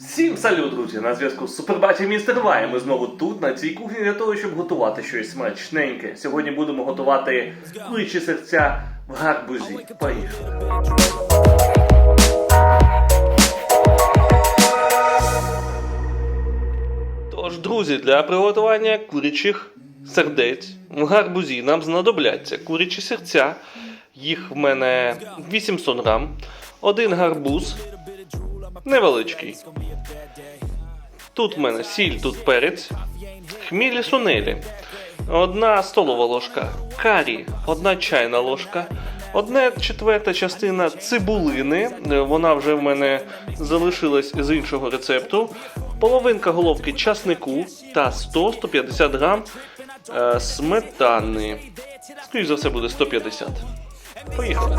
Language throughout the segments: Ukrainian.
Всім салют, друзі! На зв'язку з Супербаті Містер Вай. Ми знову тут, на цій кухні, для того, щоб готувати щось смачненьке. Сьогодні будемо готувати курячі серця в гарбузі. Поїхали! Тож, друзі, для приготування курячих сердець в гарбузі нам знадобляться курячі серця. Їх в мене 800 грам, один гарбуз невеличкий. Тут в мене сіль, тут перець, хмілі сунелі, одна столова ложка карі, одна чайна ложка, одна четверта частина цибулини. Вона вже в мене залишилась з іншого рецепту. Половинка головки часнику та 100-150 грам е, сметани. Скоріше за все буде 150. Поїхали.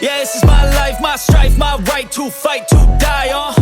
Yeah, this is my life, my strife, my right to fight, to die on.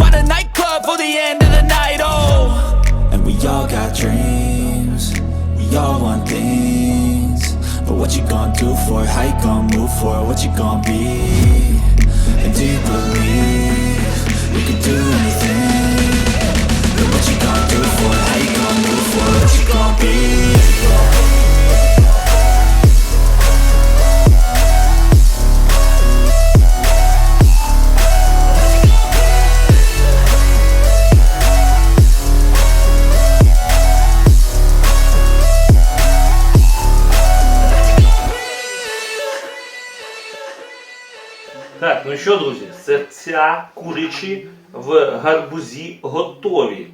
end of the night. Oh, and we all got dreams. We all want things. But what you gonna do for it? How you gonna move for it? What you gonna be? Ну що, друзі, серця курячі в гарбузі готові.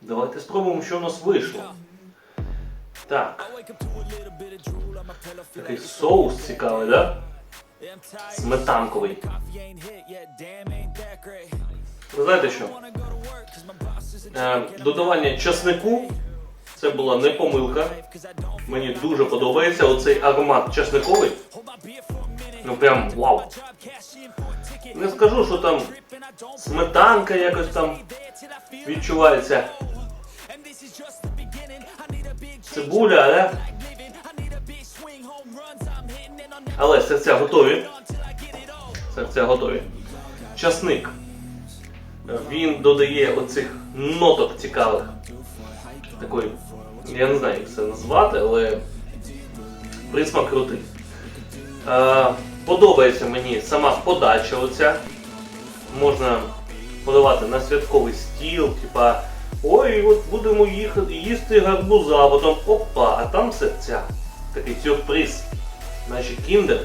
Давайте спробуємо, що в нас вийшло. Так. Такий соус цікавий, да? Сметанковий. Ви знаєте що? Е, додавання часнику це була не помилка. Мені дуже подобається оцей аромат часниковий. Ну прям вау. Не скажу, що там сметанка якось там відчувається. Цибуля, але. Але серця готові. Серця готові. Часник. Він додає оцих ноток цікавих. Такої, я не знаю, як це назвати, але присмак крутий. Подобається мені сама подача оця. Можна подавати на святковий стіл, типа ой, от будемо їхати, їсти гарбуза, а потім опа, а там серця. Такий сюрприз. Наші кіндер.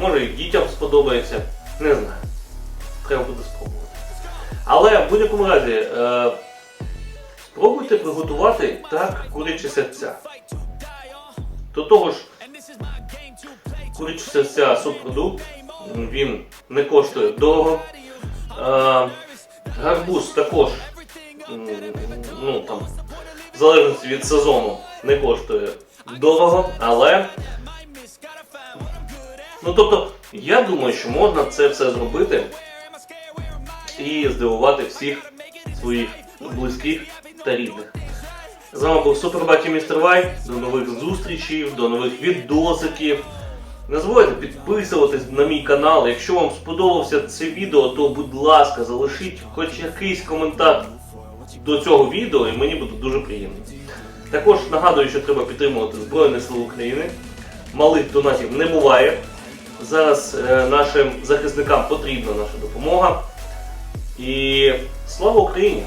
Може і дітям сподобається. Не знаю. Треба буде спробувати. Але в будь-якому разі е, спробуйте приготувати так курячі серця. До того ж, курячі серця субпродукт, він не коштує дорого. Е, гарбуз також, ну там, в залежності від сезону, не коштує дорого, але. Ну тобто, я думаю, що можна це все зробити і здивувати всіх своїх близьких та рідних. З вами був Супербаті Містер Вай. До нових зустрічей, до нових відосиків. Не забувайте підписуватись на мій канал. Якщо вам сподобався це відео, то будь ласка, залишіть хоч якийсь коментар до цього відео, і мені буде дуже приємно. Також нагадую, що треба підтримувати Збройні Сили України. Малих донатів не буває. Зараз е, нашим захисникам потрібна наша допомога. І слава Україні!